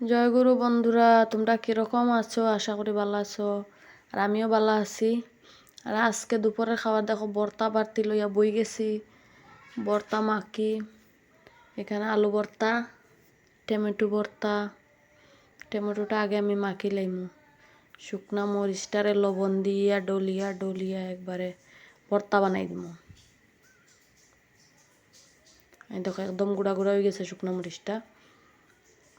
জয় গুরু বন্ধুরা, তোমরা কীরকম আছো? আশা করি ভালো আছো। আর আমিও ভালো আছি। আর আজকে দুপুরে খাবার দেখো, বর্তা বাড়তি লইয়া বই গেছি। বর্তা মাখি, এখানে আলু ভর্তা টমেটো ভর্তা টমেটোটা আগে আমি মাখি লাইমু। শুকনা মরিচটারে লবণ দিয়া, ডলিয়া ডলিয়া একবারে ভর্তা বানাই দিমু। দেখো, একদম গুঁড়া গুঁড়া হয়ে গেছে শুকনো মরিচটা।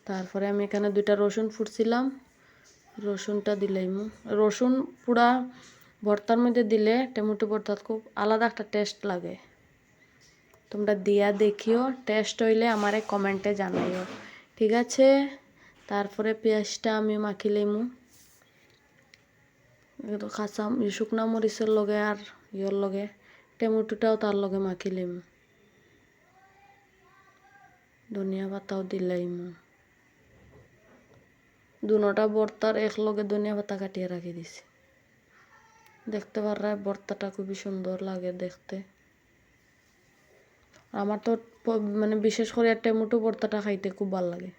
তারপরে আমি এখানে দুইটা রসুন ফুটছিলাম। রসুনটা দিলাইমু রসুন পুরা ভর্তার মধ্যে দিলে টমেটো ভর্তার খুব আলাদা একটা টেস্ট লাগে। তোমরা দিয়া দেখিও, টেস্ট হইলে আমারে কমেন্টে জানাইও। ঠিক আছে? তারপরে পেঁয়াজটা আমি মাখি লইমু কাঁচা শুকনা মরিচের লগে আর ইয়র লগে, টমেটোটাও তার লগে মাখি লইমু ধনিয়া পাতাও দিলাইমু দুনোটা ভর্তার এক লগে ধনিয়া পাতা কাটিয়ে রাখি দিছি। দেখতে পাররা ভর্তাটা খুবই সুন্দর লাগে দেখতে। আমার তো মানে বিশেষ করে টমেটো ভর্তাটা খাইতে খুব ভালো লাগে।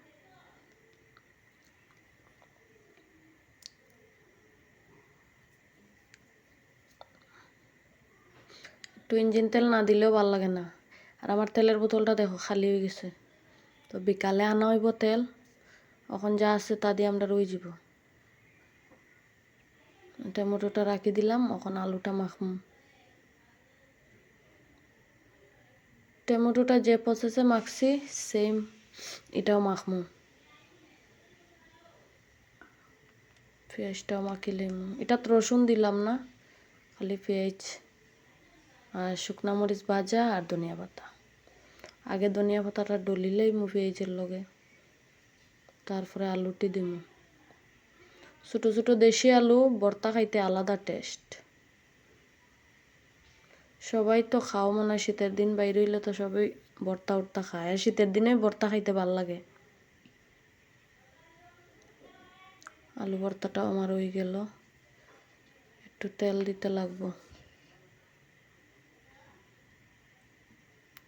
একটু ইঞ্জিন তেল না দিলেও ভালো লাগে না। আর আমার তেলের বোতলটা দেখো খালি হয়ে গেছে। তো বিকালে আনা হইব তেল। এখন যা আছে তা দিয়ে আমরা রয়ে যাব টমেটোটা রাখি দিলাম, এখন আলুটা মাখমু। টমেটোটা যে প্রসেসে মাখছি সেম এটাও মাখমু। পেঁয়াজটাও মাখিলাম এটা রসুন দিলাম না, খালি পেঁয়াজ আর শুকনা মরিচ ভাজা আর ধনিয়া পাতা। আগে ধনিয়া পাতাটা ডলিলেই মু পেঁয়াজের লগে। তারপরে আলুটি দিমু। ছোট ছোট দেশি আলু ভর্তা খাইতে আলাদা টেস্ট। সবাই তো খাও মনে হয়, শীতের দিন বাইরে হইলে তো সবাই ভর্তা উর্তা খায়। আর শীতের দিনে ভর্তা খাইতে ভালো লাগে। আলু ভর্তাটাও আমার হয়ে গেল। একটু তেল দিতে লাগবো।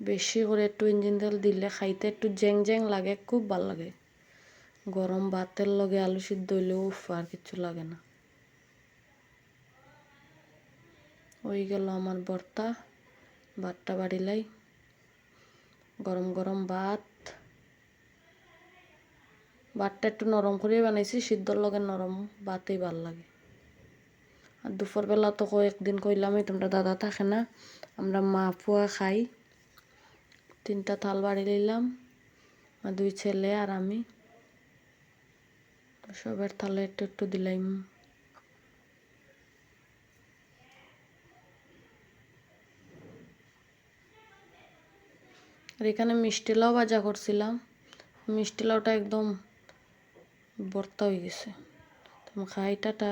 বেশি করে একটু ইঞ্জিন তেল দিলে খাইতে একটু জেং জেং লাগে, খুব ভালো লাগে। গরম ভাতের লগে আলু সিদ্ধ হইলেও উফ, আর কিছু লাগে না। ওই গেল আমার বর্তা ভাতটা বাড়িলাই। গরম গরম ভাত। ভাতটা একটু নরম করে বানাইছি, সিদ্ধর লগে নরম ভাতেই ভালো লাগে। আর দুপুরবেলা তো কয়েকদিন কইলামই, তোমরা দাদা থাকে না, আমরা মা ফুয়া খাই। তিনটা থাল বাড়ি নিলাম দুই ছেলে আর আমি। সবার থালে একটু একটু দিলাম। আর এখানে মিষ্টি লাউ ভাজা করছিলাম। মিষ্টি লাউটা একদম ভর্তা হয়ে গেছে। খাইটাটা